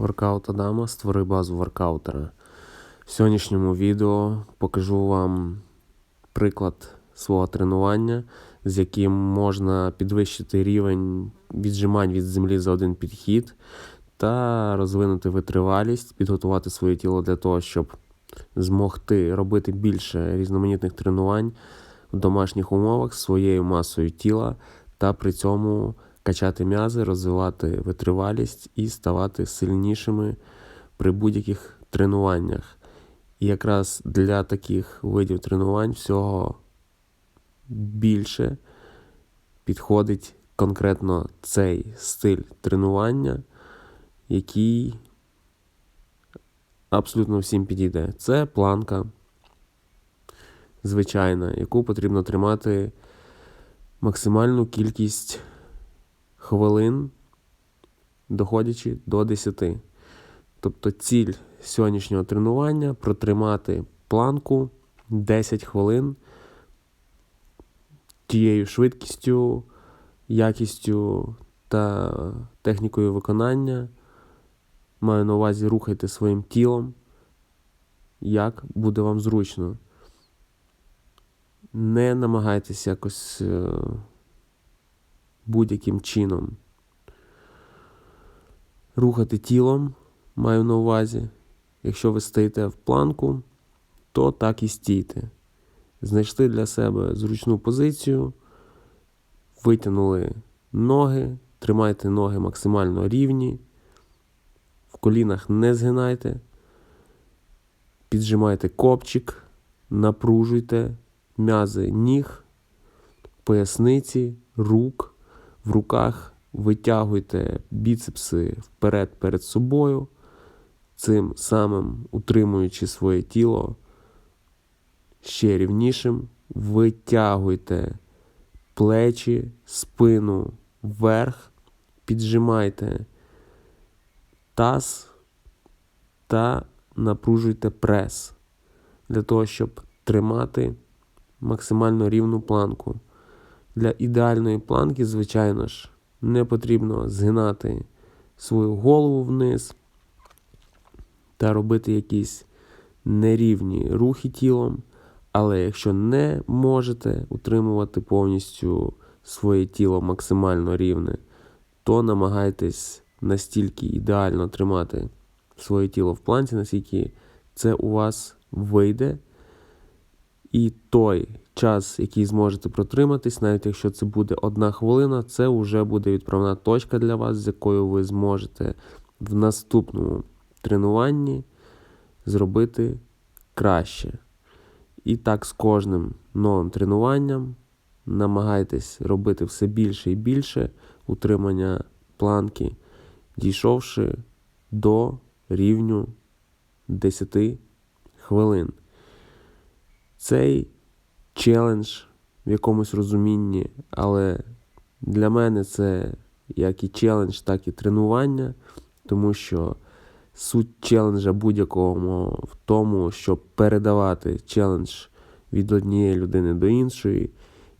Воркаут Адама, створи базу воркаутера. В сьогоднішньому відео покажу вам приклад свого тренування, з яким можна підвищити рівень віджимань від землі за один підхід та розвинути витривалість, підготувати своє тіло для того, щоб змогти робити більше різноманітних тренувань в домашніх умовах своєю масою тіла та при цьому качати м'язи, розвивати витривалість і ставати сильнішими при будь-яких тренуваннях. І якраз для таких видів тренувань всього більше підходить конкретно цей стиль тренування, який абсолютно всім підійде. Це планка звичайна, яку потрібно тримати максимальну кількість хвилин, доходячи до 10. Тобто ціль сьогоднішнього тренування протримати планку 10 хвилин тією швидкістю, якістю та технікою виконання. Маю на увазі рухайте своїм тілом, як буде вам зручно. Не намагайтесь якось е, будь-яким чином рухати тілом, маю на увазі. Якщо ви стоїте в планку, то так і стійте. Знайшли для себе зручну позицію, витягнули ноги, тримайте ноги максимально рівні, в колінах не згинайте, піджимайте копчик, напружуйте м'язи ніг, поясниці, рук, в руках витягуйте біцепси вперед перед собою, цим самим утримуючи своє тіло ще рівнішим, витягуйте плечі, спину вверх, піджимайте таз та напружуйте прес для того, щоб тримати максимально рівну планку. Для ідеальної планки, звичайно ж, не потрібно згинати свою голову вниз та робити якісь нерівні рухи тілом. Але якщо не можете утримувати повністю своє тіло максимально рівне, то намагайтесь настільки ідеально тримати своє тіло в планці, наскільки це у вас вийде. І той час, який зможете протриматись, навіть якщо це буде одна хвилина, це вже буде відправна точка для вас, з якою ви зможете в наступному тренуванні зробити краще. І так з кожним новим тренуванням намагайтесь робити все більше і більше утримання планки, дійшовши до рівню 10 хвилин. Цей челендж в якомусь розумінні, але для мене це як і челендж, так і тренування, тому що суть челенджа будь-якого в тому, щоб передавати челендж від однієї людини до іншої,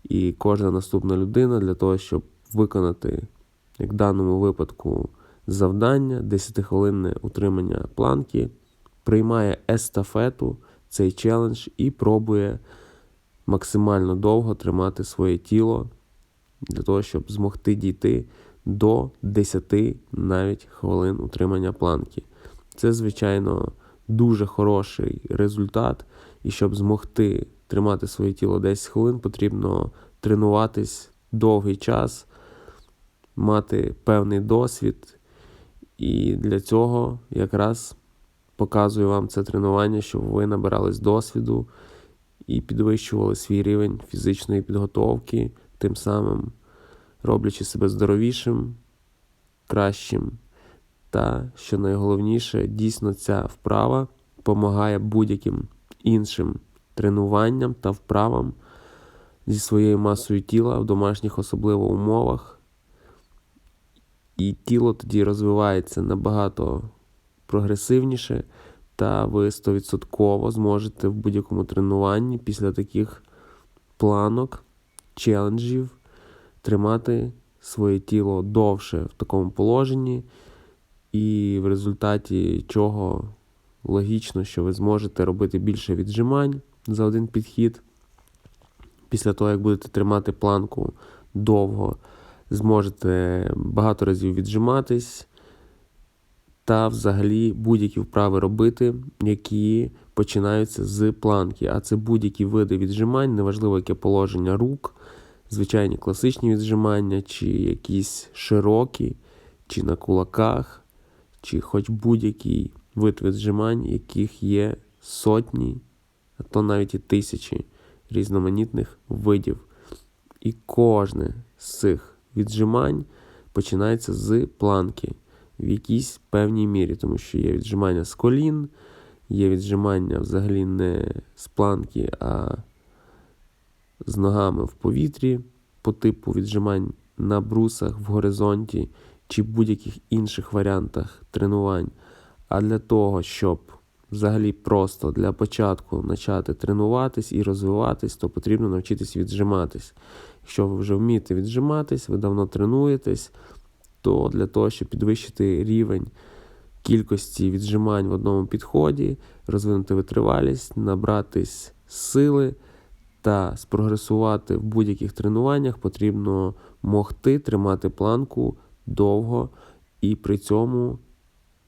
і кожна наступна людина для того, щоб виконати, як в даному випадку, завдання, 10-хвилинне утримання планки, приймає естафету цей челендж і пробує максимально довго тримати своє тіло для того, щоб змогти дійти до 10 навіть хвилин утримання планки. Це, звичайно, дуже хороший результат. І щоб змогти тримати своє тіло 10 хвилин, потрібно тренуватись довгий час, мати певний досвід. І для цього якраз показую вам це тренування, щоб ви набирались досвіду і підвищували свій рівень фізичної підготовки, тим самим роблячи себе здоровішим, кращим. Та, що найголовніше, дійсно ця вправа допомагає будь-яким іншим тренуванням та вправам зі своєю масою тіла в домашніх особливо умовах. І тіло тоді розвивається набагато прогресивніше, та ви 100% зможете в будь-якому тренуванні після таких планок, челенджів тримати своє тіло довше в такому положенні і в результаті чого логічно, що ви зможете робити більше віджимань за один підхід. Після того, як будете тримати планку довго, зможете багато разів віджиматись та взагалі будь-які вправи робити, які починаються з планки. А це будь-які види віджимань, неважливо яке положення рук, звичайні класичні віджимання, чи якісь широкі, чи на кулаках, чи хоч будь-який вид віджимань, яких є сотні, а то навіть і тисячі різноманітних видів. І кожне з цих віджимань починається з планки в якійсь певній мірі, тому що є віджимання з колін, є віджимання взагалі не з планки, а з ногами в повітрі по типу віджимань на брусах в горизонті чи будь-яких інших варіантах тренувань. А для того, щоб взагалі просто для початку почати тренуватись і розвиватись, то потрібно навчитись віджиматись. Якщо ви вже вмієте віджиматись, ви давно тренуєтесь, то для того, щоб підвищити рівень кількості віджимань в одному підході, розвинути витривалість, набратись сили та спрогресувати в будь-яких тренуваннях, потрібно могти тримати планку довго і при цьому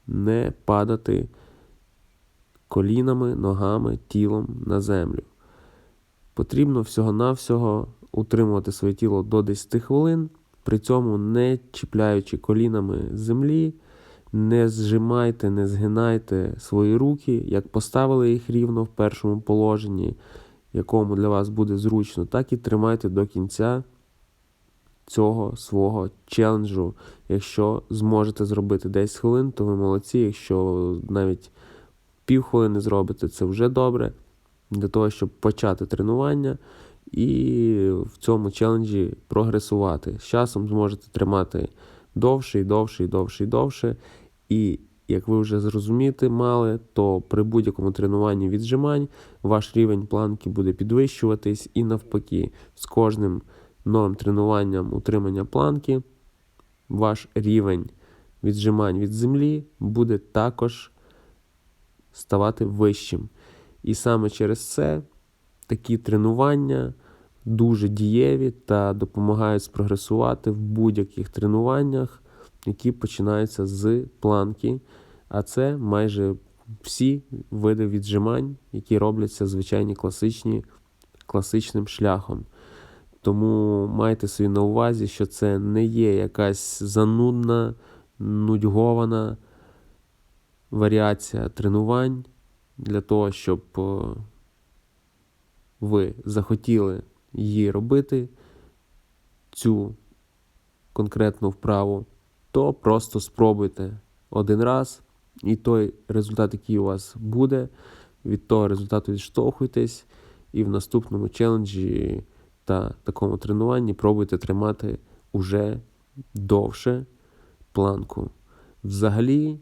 не падати колінами, ногами, тілом на землю. Потрібно всього-навсього утримувати своє тіло до 10 хвилин, при цьому не чіпляючи колінами землі, не зжимайте, не згинайте свої руки, як поставили їх рівно в першому положенні, якому для вас буде зручно, так і тримайте до кінця цього свого челенджу. Якщо зможете зробити 10 хвилин, то ви молодці. Якщо навіть півхвилини зробите, це вже добре. Для того, щоб почати тренування і в цьому челенджі прогресувати. З часом зможете тримати довше і довше і довше і довше. І як ви вже зрозуміти мали, то при будь-якому тренуванні віджимань ваш рівень планки буде підвищуватись і навпаки, з кожним новим тренуванням утримання планки, ваш рівень віджимань від землі буде також ставати вищим. І саме через це такі тренування дуже дієві та допомагають спрогресувати в будь-яких тренуваннях, які починаються з планки. А це майже всі види віджимань, які робляться звичайні класичні, класичним шляхом. Тому майте собі на увазі, що це не є якась занудна, нудьгована варіація тренувань для того, щоб ви захотіли її робити, цю конкретну вправу, то просто спробуйте один раз, і той результат, який у вас буде, від того результату відштовхуйтесь, і в наступному челенджі та такому тренуванні пробуйте тримати уже довше планку. Взагалі,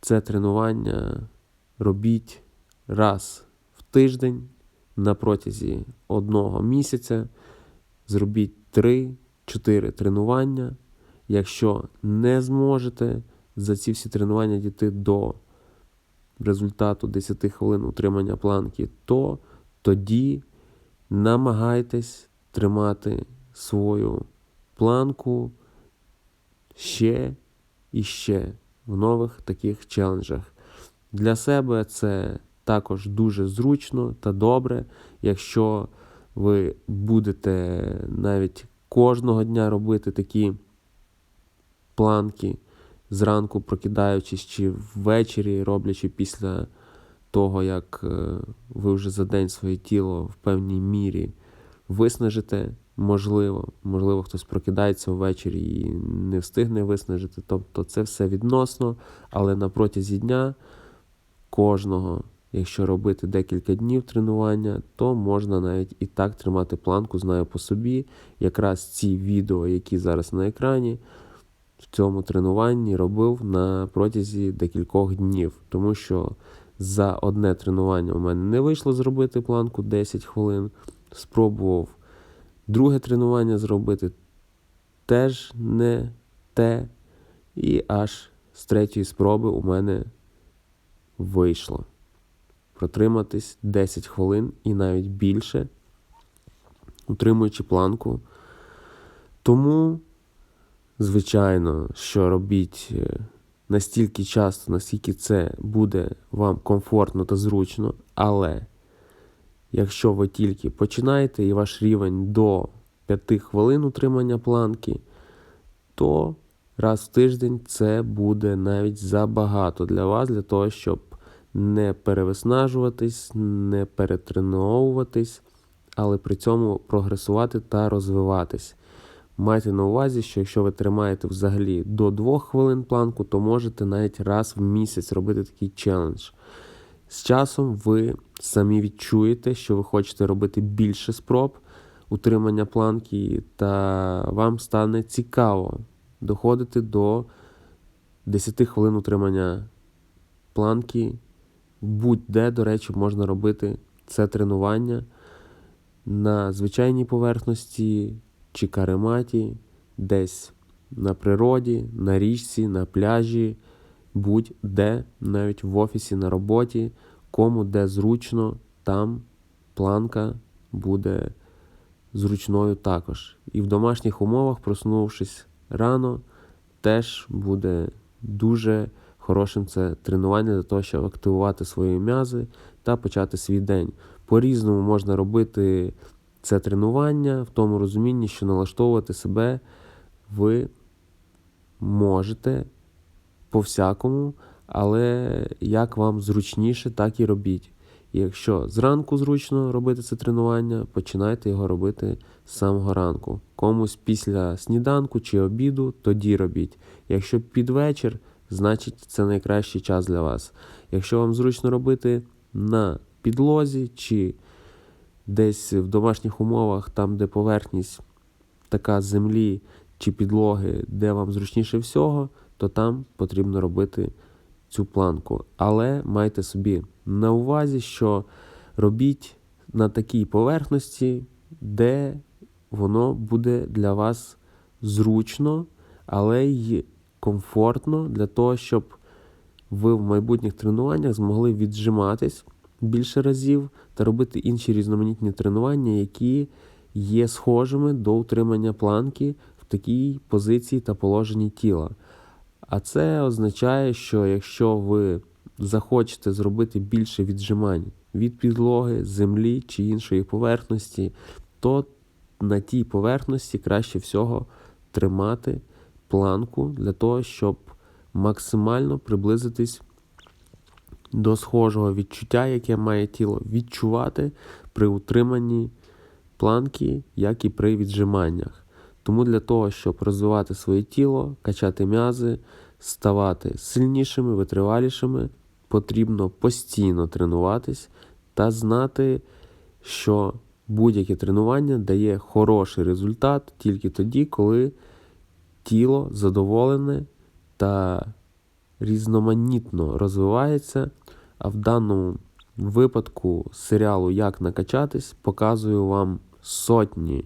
це тренування робіть раз в тиждень на протязі одного місяця. Зробіть 3-4 тренування. Якщо не зможете за ці всі тренування дійти до результату 10 хвилин утримання планки, то тоді намагайтесь тримати свою планку ще і ще в нових таких челенджах. Для себе це також дуже зручно та добре, якщо ви будете навіть кожного дня робити такі планки, зранку прокидаючись чи ввечері роблячи після того, як е, ви вже за день своє тіло в певній мірі виснажите, можливо, можливо, хтось прокидається ввечері і не встигне виснажити. Тобто це все відносно, але на протязі дня кожного, якщо робити декілька днів тренування, то можна навіть і так тримати планку, знаю по собі. Якраз ці відео, які зараз на екрані. В цьому тренуванні робив на протязі декількох днів, тому що за одне тренування у мене не вийшло зробити планку 10 хвилин. Спробував друге тренування зробити теж не те. І аж з третьої спроби у мене вийшло протриматись 10 хвилин і навіть більше, утримуючи планку. Тому, звичайно, що робіть е, настільки часто, наскільки це буде вам комфортно та зручно, але якщо ви тільки починаєте і ваш рівень до 5 хвилин утримання планки, то раз в тиждень це буде навіть забагато для вас, для того, щоб не перевиснажуватись, не перетреновуватись, але при цьому прогресувати та розвиватись. Майте на увазі, що якщо ви тримаєте взагалі до 2 хвилин планку, то можете навіть раз в місяць робити такий челендж. З часом ви самі відчуєте, що ви хочете робити більше спроб утримання планки, та вам стане цікаво доходити до 10 хвилин утримання планки. Будь-де, до речі, можна робити це тренування на звичайній поверхності чи карематі, десь на природі, на річці, на пляжі, будь-де, навіть в офісі, на роботі, кому де зручно, там планка буде зручною також. І в домашніх умовах, проснувшись рано, теж буде дуже хорошим це тренування для того, щоб активувати свої м'язи та почати свій день. По-різному можна робити це тренування в тому розумінні, що налаштовувати себе ви можете по-всякому, але як вам зручніше, так і робіть. Якщо зранку зручно робити це тренування, починайте його робити з самого ранку. Комусь після сніданку чи обіду, тоді робіть. Якщо під вечір, значить це найкращий час для вас. Якщо вам зручно робити на підлозі чи десь в домашніх умовах, там, де поверхність така землі чи підлоги, де вам зручніше всього, то там потрібно робити цю планку. Але майте собі на увазі, що робіть на такій поверхності, де воно буде для вас зручно, але й комфортно для того, щоб ви в майбутніх тренуваннях змогли віджиматись більше разів та робити інші різноманітні тренування, які є схожими до утримання планки в такій позиції та положенні тіла. А це означає, що якщо ви захочете зробити більше віджимань від підлоги, землі чи іншої поверхності, то на тій поверхності краще всього тримати планку для того, щоб максимально приблизитись до схожого відчуття, яке має тіло відчувати при утриманні планки, як і при віджиманнях. Тому для того, щоб розвивати своє тіло, качати м'язи, ставати сильнішими, витривалішими, потрібно постійно тренуватись та знати, що будь-яке тренування дає хороший результат тільки тоді, коли тіло задоволене та різноманітно розвивається. А в даному випадку серіалу Як накачатись показую вам сотні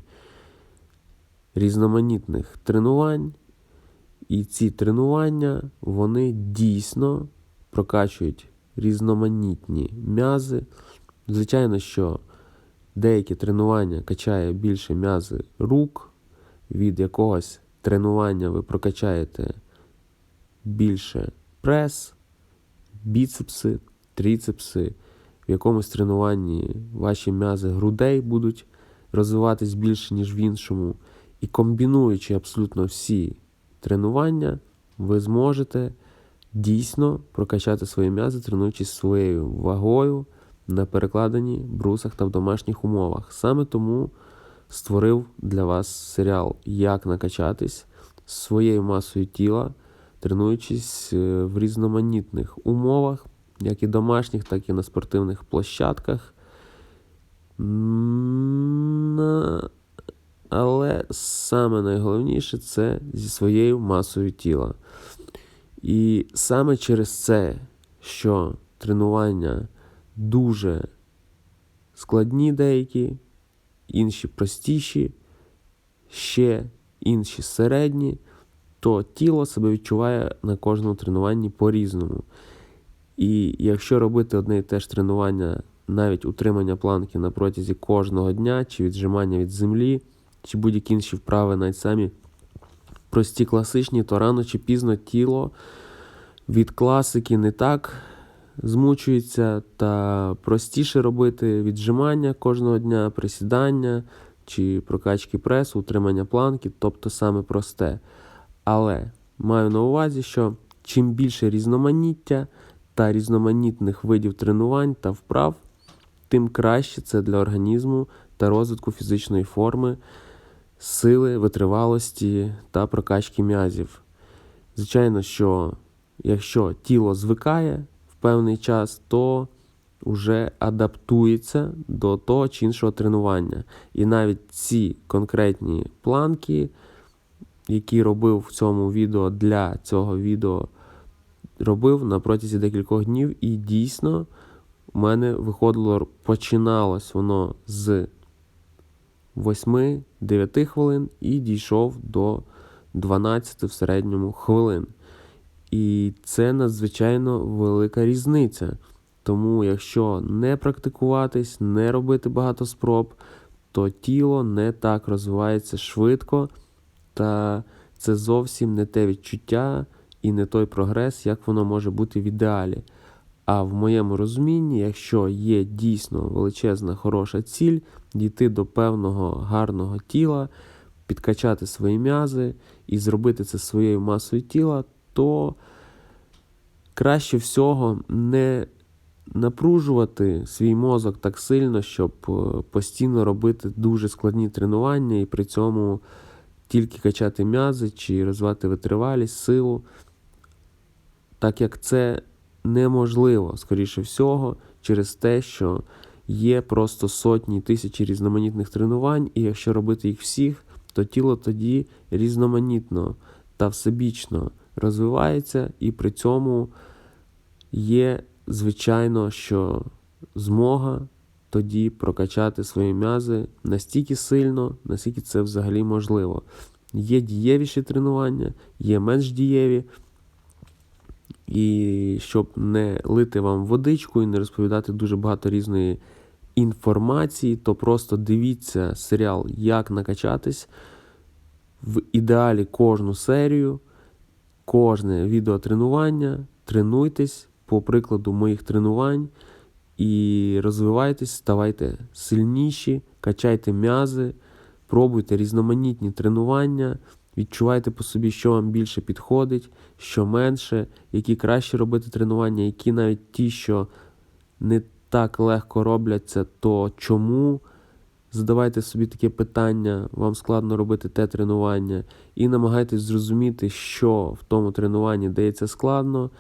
різноманітних тренувань. І ці тренування вони дійсно прокачують різноманітні м'язи. Звичайно, що деякі тренування качає більше м'язи рук, від якогось тренування ви прокачаєте більше прес, біцепси, тріцепси. В якомусь тренуванні ваші м'язи грудей будуть розвиватись більше, ніж в іншому. І комбінуючи абсолютно всі тренування, ви зможете дійсно прокачати свої м'язи, тренуючись своєю вагою на перекладенні брусах та в домашніх умовах. Саме тому створив для вас серіал Як накачатись своєю масою тіла, тренуючись е, в різноманітних умовах, як і домашніх, так і на спортивних площадках. Але саме найголовніше це зі своєю масою тіла. І саме через це, що тренування дуже складні деякі, інші простіші, ще інші середні, то тіло себе відчуває на кожному тренуванні по-різному. І якщо робити одне і те ж тренування, навіть утримання планки на протязі кожного дня, чи віджимання від землі, чи будь-які інші вправи, навіть самі прості класичні, то рано чи пізно тіло від класики не так змучується та простіше робити віджимання кожного дня, присідання чи прокачки пресу, утримання планки, тобто саме просте. Але маю на увазі, що чим більше різноманіття та різноманітних видів тренувань та вправ, тим краще це для організму та розвитку фізичної форми, сили, витривалості та прокачки м'язів. Звичайно, що якщо тіло звикає певний час, то вже адаптується до того чи іншого тренування. І навіть ці конкретні планки, які робив в цьому відео для цього відео, робив на протязі декількох днів, і дійсно у мене виходило, починалось воно з 8-9 хвилин і дійшов до 12 в середньому хвилин. І це надзвичайно велика різниця. Тому, якщо не практикуватись, не робити багато спроб, то тіло не так розвивається швидко, та це зовсім не те відчуття і не той прогрес, як воно може бути в ідеалі. А в моєму розумінні, якщо є дійсно величезна хороша ціль, дійти до певного гарного тіла, підкачати свої м'язи і зробити це своєю масою тіла, то краще всього не напружувати свій мозок так сильно, щоб е, постійно робити дуже складні тренування і при цьому тільки качати м'язи чи розвивати витривалість, силу, так як це неможливо, скоріше всього, через те, що є просто сотні тисячі різноманітних тренувань, і якщо робити їх всіх, то тіло тоді різноманітно та всебічно розвивається, і при цьому є, звичайно, що змога тоді прокачати свої м'язи настільки сильно, наскільки це взагалі можливо. Є дієвіші тренування, є менш дієві. І щоб не лити вам водичку і не розповідати дуже багато різної інформації, то просто дивіться серіал Як накачатись. В ідеалі кожну серію, кожне відеотренування, тренуйтесь по прикладу моїх тренувань і розвивайтесь, ставайте сильніші, качайте м'язи, пробуйте різноманітні тренування. Відчувайте по собі, що вам більше підходить, що менше, які краще робити тренування, які навіть ті, що не так легко робляться, то чому? Задавайте собі таке питання, вам складно робити те тренування, і намагайтесь зрозуміти, що в тому тренуванні дається складно,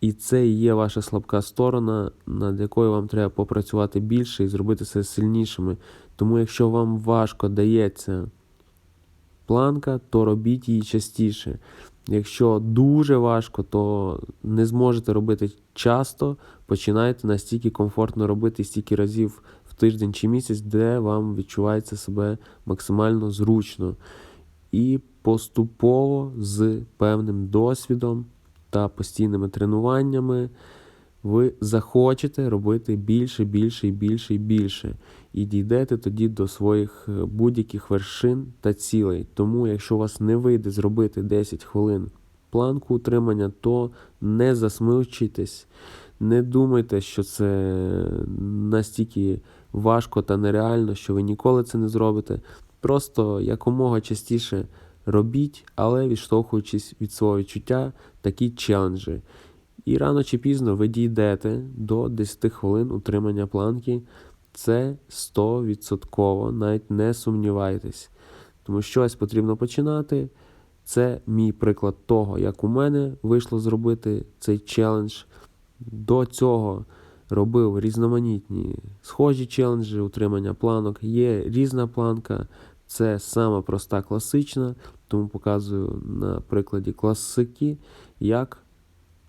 і це і є ваша слабка сторона, над якою вам треба попрацювати більше і зробити себе сильнішими. Тому, якщо вам важко дається планка, то робіть її частіше. Якщо дуже важко, то не зможете робити часто, починайте настільки комфортно робити стільки разів тиждень чи місяць, де вам відчувається себе максимально зручно. І поступово з певним досвідом та постійними тренуваннями ви захочете робити більше, більше і більше і більше. І дійдете тоді до своїх е, будь-яких вершин та цілей. Тому, якщо у вас не вийде зробити 10 хвилин планку утримання, то не засмучуйтесь, не думайте, що це настільки важко та нереально, що ви ніколи це не зробите. Просто якомога частіше робіть, але відштовхуючись від свого відчуття, такі челенджі. І рано чи пізно ви дійдете до 10 хвилин утримання планки. Це 100%, навіть не сумнівайтесь. Тому щось потрібно починати. Це мій приклад того, як у мене вийшло зробити цей челендж. До цього робив різноманітні схожі челенджі, утримання планок. Є різна планка, це сама проста класична, тому показую на прикладі класики, як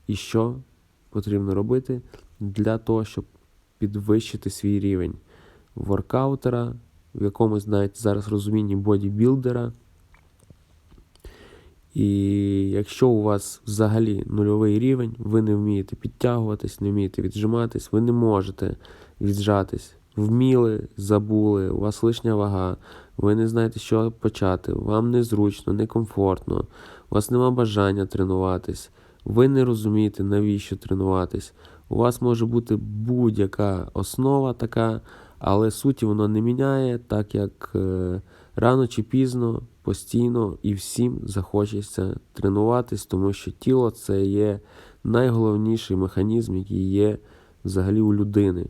і що потрібно робити для того, щоб підвищити свій рівень воркаутера, в якомусь навіть зараз розумінні бодібілдера. І якщо у вас взагалі нульовий рівень, ви не вмієте підтягуватись, не вмієте віджиматись, ви не можете віджатись. Вміли, забули, у вас лишня вага, ви не знаєте, що почати, вам незручно, некомфортно, у вас нема бажання тренуватись, ви не розумієте, навіщо тренуватись. У вас може бути будь-яка основа така, але суті воно не міняє, так як е, рано чи пізно, постійно і всім захочеться тренуватись, тому що тіло це є найголовніший механізм, який є взагалі у людини.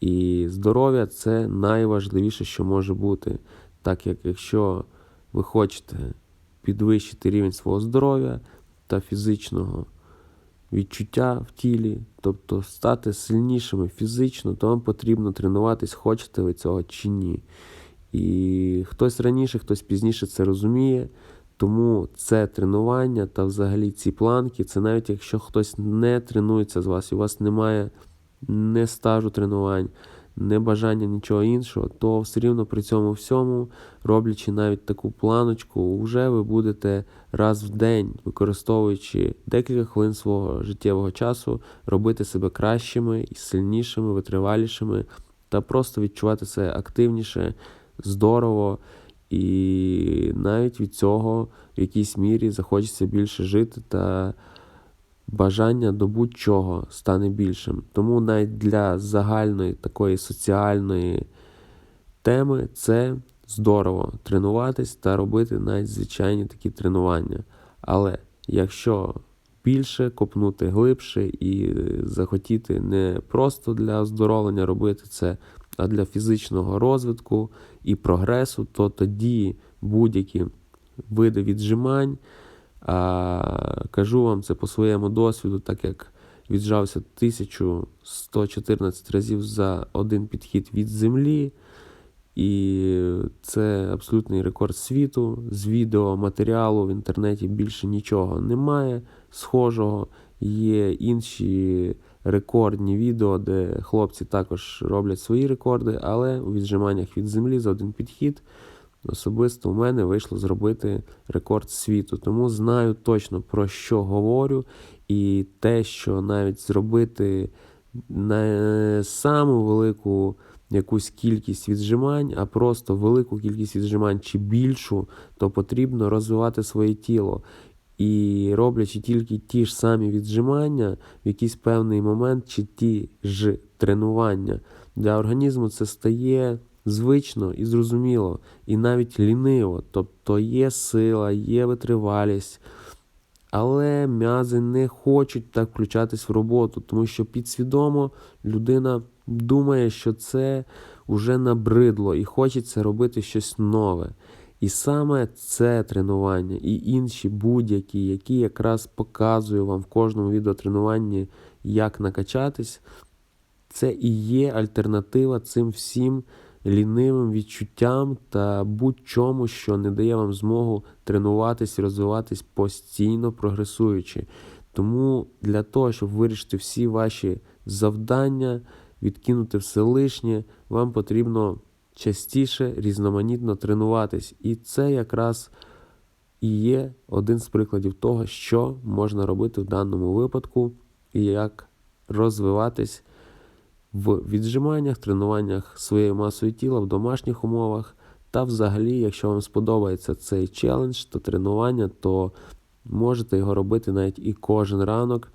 І здоров'я це найважливіше, що може бути. Так як якщо ви хочете підвищити рівень свого здоров'я та фізичного відчуття в тілі, тобто стати сильнішими фізично, то вам потрібно тренуватись, хочете ви цього чи ні. І хтось раніше, хтось пізніше це розуміє. Тому це тренування та взагалі ці планки, це навіть якщо хтось не тренується з вас, і у вас немає не стажу тренувань, не бажання нічого іншого, то все рівно при цьому всьому, роблячи навіть таку планочку, вже ви будете раз в день, використовуючи декілька хвилин свого життєвого часу, робити себе кращими сильнішими, витривалішими, та просто відчувати себе активніше, здорово. І навіть від цього в якійсь мірі захочеться більше жити та бажання до будь-чого стане більшим. Тому навіть для загальної такої соціальної теми це здорово тренуватись та робити навіть звичайні такі тренування. Але якщо більше копнути глибше і захотіти не просто для оздоровлення робити це, а для фізичного розвитку і прогресу, то тоді будь-які види віджимань. А, Кажу вам це по своєму досвіду, так як віджався 1114 разів за один підхід від землі. І це абсолютний рекорд світу. З відеоматеріалу в інтернеті більше нічого немає схожого. Є інші рекордні відео, де хлопці також роблять свої рекорди, але у віджиманнях від землі за один підхід особисто у мене вийшло зробити рекорд світу. Тому знаю точно про що говорю, і те, що навіть зробити не саму велику якусь кількість віджимань, а просто велику кількість віджимань чи більшу, то потрібно розвивати своє тіло. І роблячи тільки ті ж самі віджимання в якийсь певний момент, чи ті ж тренування для організму це стає звично і зрозуміло, і навіть ліниво. Тобто є сила, є витривалість, але м'язи не хочуть так включатись в роботу, тому що підсвідомо людина думає, що це вже набридло і хочеться робити щось нове. І саме це тренування і інші будь-які, які якраз показую вам в кожному відеотренуванні, як накачатись, це і є альтернатива цим всім лінивим відчуттям та будь-чому, що не дає вам змогу тренуватись і розвиватись постійно прогресуючи. Тому для того, щоб вирішити всі ваші завдання, відкинути все лишнє, вам потрібно частіше різноманітно тренуватись. І це якраз і є один з прикладів того, що можна робити в даному випадку, і як розвиватись в віджиманнях, тренуваннях своєю масою тіла в домашніх умовах. Та взагалі, якщо вам сподобається цей челендж та тренування, то можете його робити навіть і кожен ранок,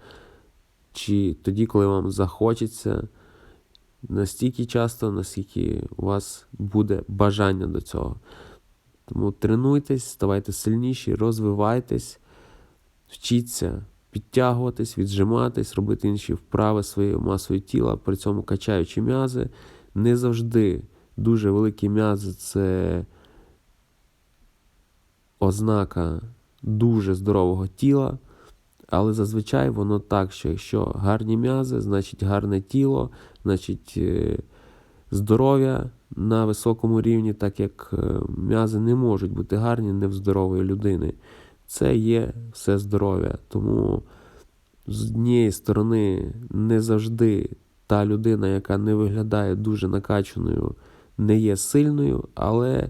чи тоді, коли вам захочеться, настільки часто, наскільки у вас буде бажання до цього. Тому тренуйтесь, ставайте сильніші, розвивайтесь, вчіться підтягуватись, віджиматись, робити інші вправи своєю масою тіла, при цьому качаючи м'язи. Не завжди дуже великі м'язи це ознака дуже здорового тіла. Але зазвичай воно так, що якщо гарні м'язи, значить гарне тіло, значить е, здоров'я на високому рівні, так як е, м'язи не можуть бути гарні не в здорової людини це є все здоров'я. Тому з однієї сторони не завжди та людина, яка не виглядає дуже накачаною, не є сильною, але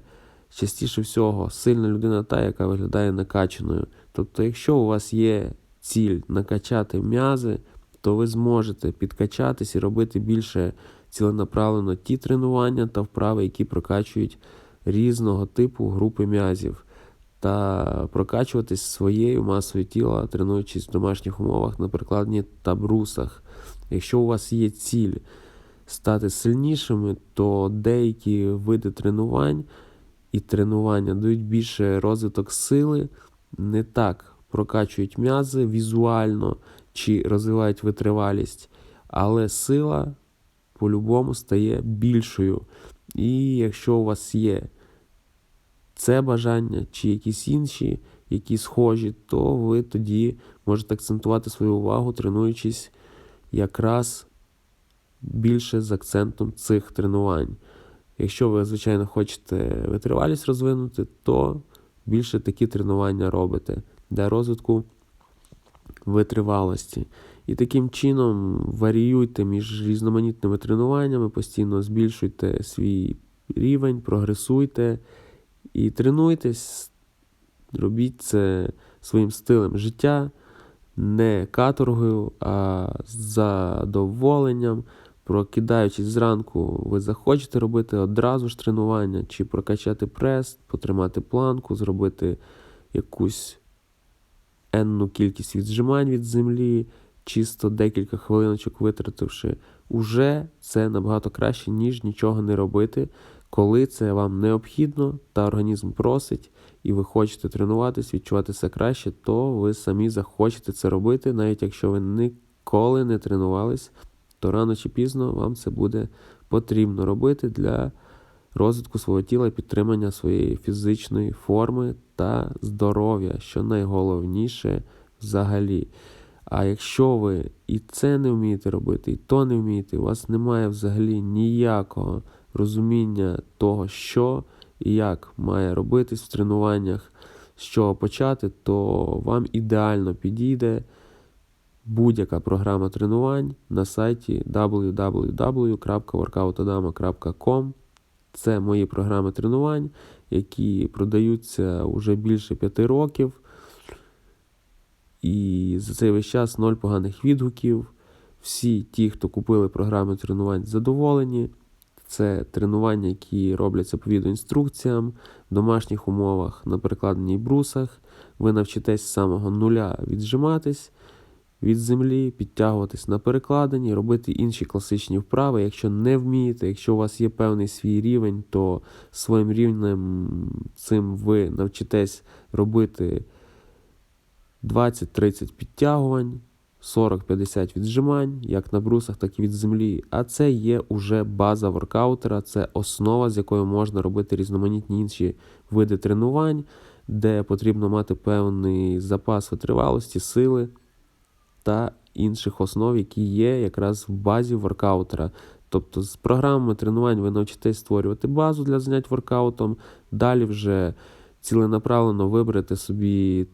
частіше всього сильна людина та, яка виглядає накачаною. Тобто, якщо у вас є ціль накачати м'язи, то ви зможете підкачатись і робити більше ціленаправлено ті тренування та вправи, які прокачують різного типу групи м'язів, та прокачуватись своєю масою тіла, тренуючись в домашніх умовах на прикладні та брусах. Якщо у вас є ціль стати сильнішими, то деякі види тренувань і тренування дають більше розвиток сили, не так прокачують м'язи візуально чи розвивають витривалість, але сила по-любому стає більшою. І якщо у вас є це бажання чи якісь інші, які схожі, то ви тоді можете акцентувати свою увагу, тренуючись якраз більше з акцентом цих тренувань. Якщо ви, звичайно, хочете витривалість розвинути, то більше такі тренування робите для розвитку витривалості. І таким чином варіюйте між різноманітними тренуваннями, постійно збільшуйте свій рівень, прогресуйте і тренуйтесь, робіть це своїм стилем життя, не каторгою, а задоволенням. Прокидаючись зранку, ви захочете робити одразу ж тренування, чи прокачати прес, потримати планку, зробити якусь енну кількість віджимань від землі, чисто декілька хвилиночок витративши, уже це набагато краще, ніж нічого не робити, коли це вам необхідно та організм просить, і ви хочете тренуватись, відчувати все краще, то ви самі захочете це робити, навіть якщо ви ніколи не тренувались, то рано чи пізно вам це буде потрібно робити для розвитку свого тіла і підтримання своєї фізичної форми та здоров'я, що найголовніше взагалі. А якщо ви і це не вмієте робити, і то не вмієте, у вас немає взагалі ніякого розуміння того, що і як має робитись в тренуваннях, з чого почати, то вам ідеально підійде будь-яка програма тренувань на сайті www.workoutadama.com. Це мої програми тренувань, які продаються вже більше п'яти років. І за цей весь час ноль поганих відгуків. Всі ті, хто купили програми тренувань, задоволені. Це тренування, які робляться по відеоінструкціям, в домашніх умовах, на перекладенні брусах. Ви навчитесь з самого нуля віджиматись від землі, підтягуватись на перекладині, робити інші класичні вправи. Якщо не вмієте, якщо у вас є певний свій рівень, то своїм рівнем цим ви навчитесь робити 20-30 підтягувань. 40-50 віджимань, як на брусах, так і від землі. А це є уже база воркаутера, це основа, з якою можна робити різноманітні інші види тренувань, де потрібно мати певний запас витривалості, сили та інших основ, які є якраз в базі воркаутера. Тобто з програмами тренувань ви навчитесь створювати базу для занять воркаутом, далі вже ціленаправлено виберете собі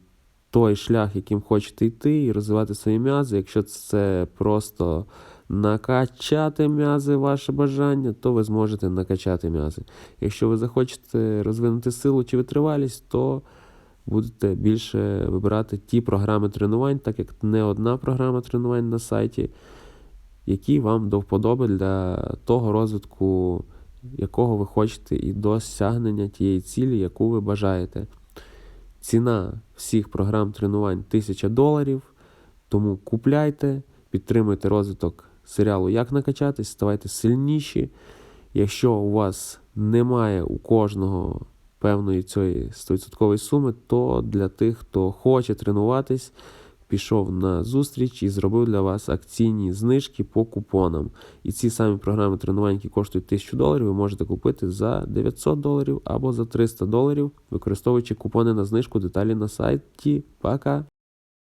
той шлях, яким хочете йти, і розвивати свої м'язи. Якщо це просто накачати м'язи, ваше бажання, то ви зможете накачати м'язи. Якщо ви захочете розвинути силу чи витривалість, то будете більше вибирати ті програми тренувань, так як не одна програма тренувань на сайті, які вам до вподоби для того розвитку, якого ви хочете, і досягнення тієї цілі, яку ви бажаєте. Ціна всіх програм тренувань 1000 доларів. Тому купляйте, підтримуйте розвиток серіалу Як накачатись, ставайте сильніші. Якщо у вас немає у кожного певної цієї 100% суми, то для тих, хто хоче тренуватись, пішов на зустріч і зробив для вас акційні знижки по купонам. І ці самі програми тренувань, які коштують 1000 доларів, ви можете купити за 900 доларів або за 300 доларів, використовуючи купони на знижку деталі на сайті. Пока!